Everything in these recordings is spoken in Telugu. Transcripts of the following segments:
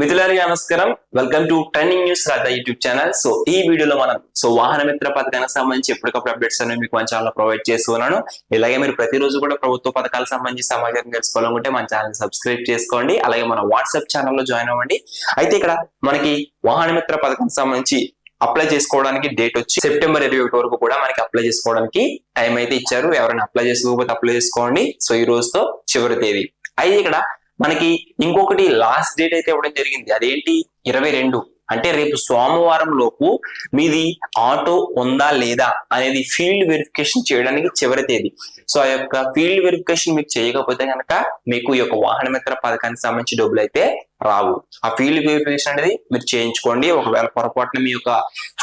మిథులారి నమస్కారం. వెల్కమ్ టు ట్రెండింగ్ న్యూస్ రాత యూట్యూబ్ ఛానల్ సో ఈ వీడియోలో మనం సో వాహన మిత్ర పథకానికి సంబంధించి ఎప్పటికప్పుడు అప్డేట్స్ అనేవి మీకు మన ఛానల్ ప్రొవైడ్ చేస్తున్నాను. ఇలాగే మీరు ప్రతిరోజు కూడా ప్రభుత్వ పథకాలకు సంబంధించి సమాచారం తెలుసుకోవాలనుకుంటే మన ఛానల్ సబ్స్క్రైబ్ చేసుకోండి. అలాగే మన వాట్సాప్ ఛానల్లో జాయిన్ అవ్వండి. అయితే ఇక్కడ మనకి వాహన మిత్ర పథకానికి సంబంధించి అప్లై చేసుకోవడానికి డేట్ వచ్చి సెప్టెంబర్ ఇరవై ఒకటి వరకు కూడా మనకి అప్లై చేసుకోవడానికి టైం అయితే ఇచ్చారు. ఎవరైనా అప్లై చేసుకోకపోతే అప్లై చేసుకోండి. సో ఈ రోజుతో చివరి తేదీ. అయితే ఇక్కడ మనకి ఇంకొకటి లాస్ట్ డేట్ అయితే ఇవ్వడం జరిగింది. అదేంటి? ఇరవై రెండు. అంటే రేపు సోమవారం లోపు మీది ఆటో ఉందా లేదా అనేది ఫీల్డ్ వెరిఫికేషన్ చేయడానికి చివరి తేదీ. సో ఆ యొక్క ఫీల్డ్ వెరిఫికేషన్ మీకు చేయకపోతే కనుక మీకు ఈ యొక్క వాహన మిత్ర పథకానికి సంబంధించి డబ్బులు అయితే రావు. ఆ ఫీల్డ్ వెరిఫికేషన్ అనేది మీరు చేయించుకోండి. ఒకవేళ పొరపాటున మీ యొక్క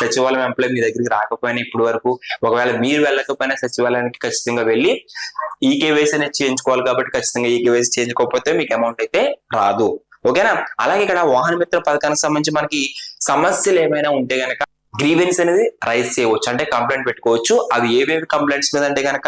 సచివాలయం ఎంప్లాయ్ మీ దగ్గరికి రాకపోయినా ఇప్పటి వరకు ఒకవేళ మీరు వెళ్ళకపోయినా సచివాలయానికి ఖచ్చితంగా వెళ్ళి ఈ కేవైసీ అనేది చేయించుకోవాలి కాబట్టి ఖచ్చితంగా ఈ కేవైసీ చేయించుకోకపోతే మీకు అమౌంట్ అయితే రాదు. ఓకేనా? అలాగే ఇక్కడ వాహన మిత్ర పథకానికి సంబంధించి మనకి సమస్యలు ఏమైనా ఉంటే గనక గ్రీవెన్స్ అనేది రైజ్ చేయవచ్చు. అంటే కంప్లైంట్ పెట్టుకోవచ్చు. అవి ఏవేవి కంప్లైంట్స్ మీద అంటే గనక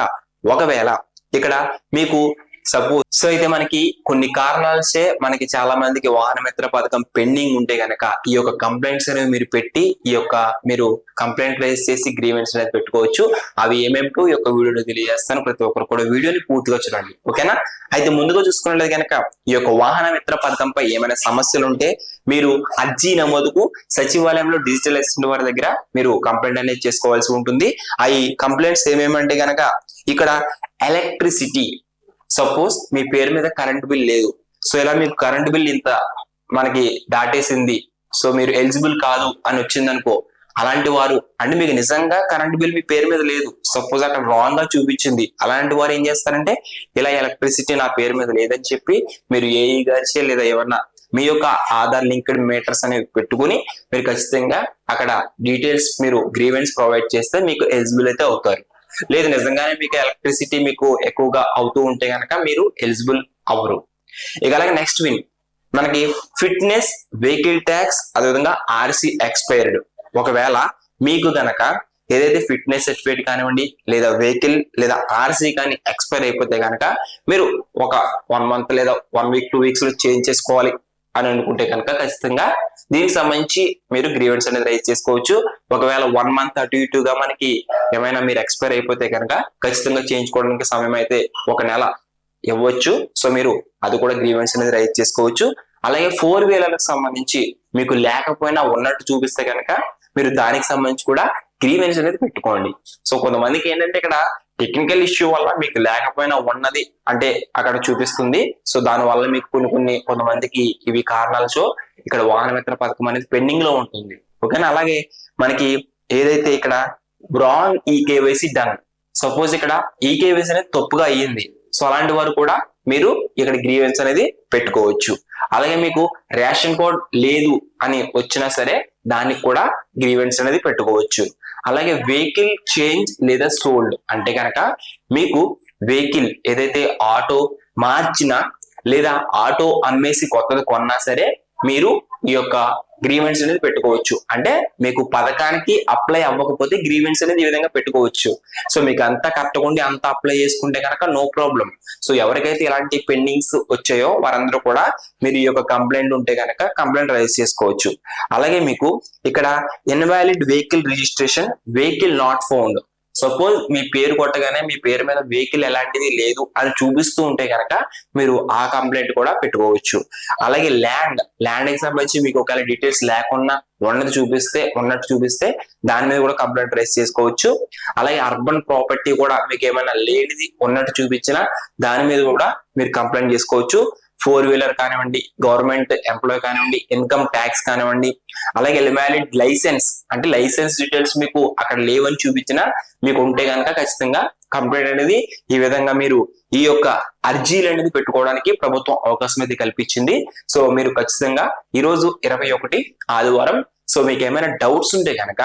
ఒకవేళ ఇక్కడ మీకు సపోజ్ సో అయితే మనకి కొన్ని కారణాలచే మనకి చాలా మందికి వాహన మిత్ర పథకం పెండింగ్ ఉంటే గనక ఈ యొక్క కంప్లైంట్స్ అనేవి మీరు పెట్టి ఈ యొక్క మీరు కంప్లైంట్ రైజ్ చేసి గ్రీవెన్స్ అనేది పెట్టుకోవచ్చు. అవి ఏమేమిటో ఈ యొక్క వీడియోలో తెలియజేస్తాను. ప్రతి ఒక్కరు కూడా వీడియోని పూర్తిగా చూడండి. ఓకేనా? అయితే ముందుగా చూసుకున్నట్లయితే కనుక ఈ యొక్క వాహన మిత్ర పథకంపై ఏమైనా సమస్యలు ఉంటే మీరు అర్జీ నమోదుకు సచివాలయంలో డిజిటల్ అసిస్టెంట్ వారి దగ్గర మీరు కంప్లైంట్ అనేది చేసుకోవాల్సి ఉంటుంది. అవి కంప్లైంట్స్ ఏమేమంటే గనక ఇక్కడ ఎలక్ట్రిసిటీ సపోజ్ మీ పేరు మీద కరెంట్ బిల్ లేదు. సో ఇలా మీకు కరెంట్ బిల్ ఇంత మనకి దాటేసింది? సో మీరు ఎలిజిబుల్ కాదు అని వచ్చింది అనుకో అలాంటి వారు అంటే మీకు నిజంగా కరెంట్ బిల్ మీ పేరు మీద లేదు. సపోజ్ అక్కడ రాంగ్గా చూపించింది. అలాంటి వారు ఏం చేస్తారంటే ఇలా ఎలక్ట్రిసిటీ నా పేరు మీద లేదని చెప్పి మీరు ఏఈ గారిచే లేదా ఏమన్నా మీ యొక్క ఆధార్ లింక్డ్ మీటర్స్ అనేవి పెట్టుకుని మీరు ఖచ్చితంగా అక్కడ డీటెయిల్స్ మీరు గ్రీవెన్స్ ప్రొవైడ్ చేస్తే మీకు ఎలిజిబుల్ అయితే అవుతారు. లేదు నిజంగానే మీకు ఎలక్ట్రిసిటీ మీకు ఎక్కువగా అవుతూ ఉంటే గనక మీరు ఎలిజిబుల్ అవ్వరు. ఇక అలాగే నెక్స్ట్ విన్ మనకి ఫిట్నెస్ వెహికల్ ట్యాక్స్ అదేవిధంగా ఆర్సీ ఎక్స్పైర్డ్ ఒకవేళ మీకు గనక ఏదైతే ఫిట్నెస్ సర్టిఫికేట్ కానివ్వండి లేదా వెహికల్ లేదా ఆర్సీ కానీ ఎక్స్పైర్ అయిపోతే కనుక మీరు ఒక వన్ మంత్ లేదా వన్ వీక్ టూ వీక్స్లో చేంజ్ చేసుకోవాలి. అని అనుకుంటే కనుక ఖచ్చితంగా దీనికి సంబంధించి మీరు గ్రీవెన్స్ అనేది రైజ్ చేసుకోవచ్చు. ఒకవేళ వన్ మంత్ అటు ఇటుగా మనకి ఏమైనా మీరు ఎక్స్పైర్ అయిపోతే కనుక ఖచ్చితంగా చేయించుకోవడానికి సమయం అయితే ఒక నెల ఇవ్వచ్చు. సో మీరు అది కూడా గ్రీవెన్స్ అనేది రైజ్ చేసుకోవచ్చు. అలాగే ఫోర్ వీలర్లకు సంబంధించి మీకు లేకపోయినా ఉన్నట్టు చూపిస్తే కనుక మీరు దానికి సంబంధించి కూడా గ్రీవెన్స్ అనేది పెట్టుకోండి. సో కొంతమందికి ఏంటంటే ఇక్కడ టెక్నికల్ ఇష్యూ వల్ల మీకు లేకపోయినా ఉన్నది అంటే అక్కడ చూపిస్తుంది. సో దాని వల్ల మీకు కొన్ని కొన్ని కొంతమందికి ఇవి కారణాలు. సో ఇక్కడ వాహన మిత్ర పథకం అనేది పెండింగ్లో ఉంటుంది. ఓకేనా? అలాగే మనకి ఏదైతే ఇక్కడ బ్రాంగ్ ఈ కేవైసీ డన్ సపోజ్ ఇక్కడ ఈ కేవైసీ అనేది తప్పుగా అయ్యింది. సో అలాంటి వారు కూడా మీరు ఇక్కడ గ్రీవెన్స్ అనేది పెట్టుకోవచ్చు. అలాగే మీకు రేషన్ కార్డ్ లేదు అని వచ్చినా సరే దానికి కూడా గ్రీవెన్స్ అనేది పెట్టుకోవచ్చు. అలాగే వెహికల్ చేంజ్ లేదా సోల్డ్ అంటే కనుక మీకు వెహికల్ ఏదైతే ఆటో మార్చిన లేదా ఆటో అమ్మేసి కొత్తది కొన్నా సరే మీరు ఈ యొక్క గ్రీవెన్స్ అనేది పెట్టుకోవచ్చు. అంటే మీకు పథకానికి అప్లై అవ్వకపోతే గ్రీవెన్స్ అనేది ఈ విధంగా పెట్టుకోవచ్చు. సో మీకు అంతా కరెక్ట్గా అంతా అప్లై చేసుకుంటే కనుక నో ప్రాబ్లం సో ఎవరికైతే ఇలాంటి పెండింగ్స్ వచ్చాయో వారందరూ కూడా మీరు ఈ యొక్క కంప్లైంట్ ఉంటే కనుక కంప్లైంట్ రైజ్ చేసుకోవచ్చు. అలాగే మీకు ఇక్కడ invalid vehicle registration vehicle not found suppose మీ పేరు కొట్టగానే మీ పేరు మీద వెహికల్ ఎలాంటిది లేదు అని చూపిస్తూ ఉంటే కనుక మీరు ఆ కంప్లైంట్ కూడా పెట్టుకోవచ్చు. అలాగే ల్యాండ్ ల్యాండ్కి సంబంధించి మీకు ఒకవేళ డీటెయిల్స్ లేకుండా ఉన్నది చూపిస్తే ఉన్నట్టు చూపిస్తే దాని మీద కూడా కంప్లైంట్ రైస్ చేసుకోవచ్చు. అలాగే అర్బన్ ప్రాపర్టీ కూడా మీకు ఏమైనా లేనిది ఉన్నట్టు చూపించినా దాని మీద కూడా మీరు కంప్లైంట్ చేసుకోవచ్చు. ఫోర్ వీలర్ కానివ్వండి గవర్నమెంట్ ఎంప్లాయ్ కానివ్వండి ఇన్కమ్ ట్యాక్స్ కానివ్వండి అలాగే వ్యాలిడ్ లైసెన్స్. అంటే లైసెన్స్ డీటెయిల్స్ మీకు అక్కడ లేవని చూపించినా మీకు ఉంటే కనుక ఖచ్చితంగా కంప్లైంట్ అనేది ఈ విధంగా మీరు ఈ యొక్క అర్జీలు అనేది పెట్టుకోవడానికి ప్రభుత్వం అవకాశం అయితే కల్పించింది. సో మీరు ఖచ్చితంగా ఈరోజు ఇరవై ఒకటి ఆదివారం. సో మీకు ఏమైనా డౌట్స్ ఉంటే కనుక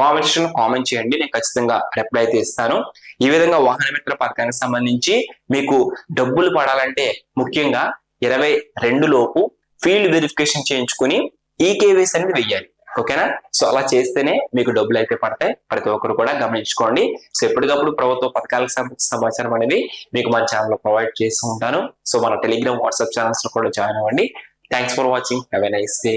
కామెంట్ సెక్షన్ కామెంట్ చేయండి. నేను ఖచ్చితంగా రిప్లై అయితే ఇస్తాను. ఈ విధంగా వాహన మిత్ర పథకానికి సంబంధించి మీకు డబ్బులు పడాలంటే ముఖ్యంగా ఇరవై రెండు లోపు ఫీల్డ్ వెరిఫికేషన్ చేయించుకుని ఈ అనేది వెయ్యాలి. ఓకేనా? సో అలా చేస్తేనే మీకు డబ్బులు అయితే పడతాయి. ప్రతి ఒక్కరు కూడా గమనించుకోండి. సో ఎప్పటికప్పుడు ప్రభుత్వ పథకాలకు సంబంధించిన సమాచారం అనేది మీకు మన ఛానల్లో ప్రొవైడ్ చేస్తూ ఉంటాను. సో మన టెలిగ్రామ్ వాట్సాప్ ఛానల్స్లో కూడా జాయిన్ అవ్వండి. Thanks for watching have a nice day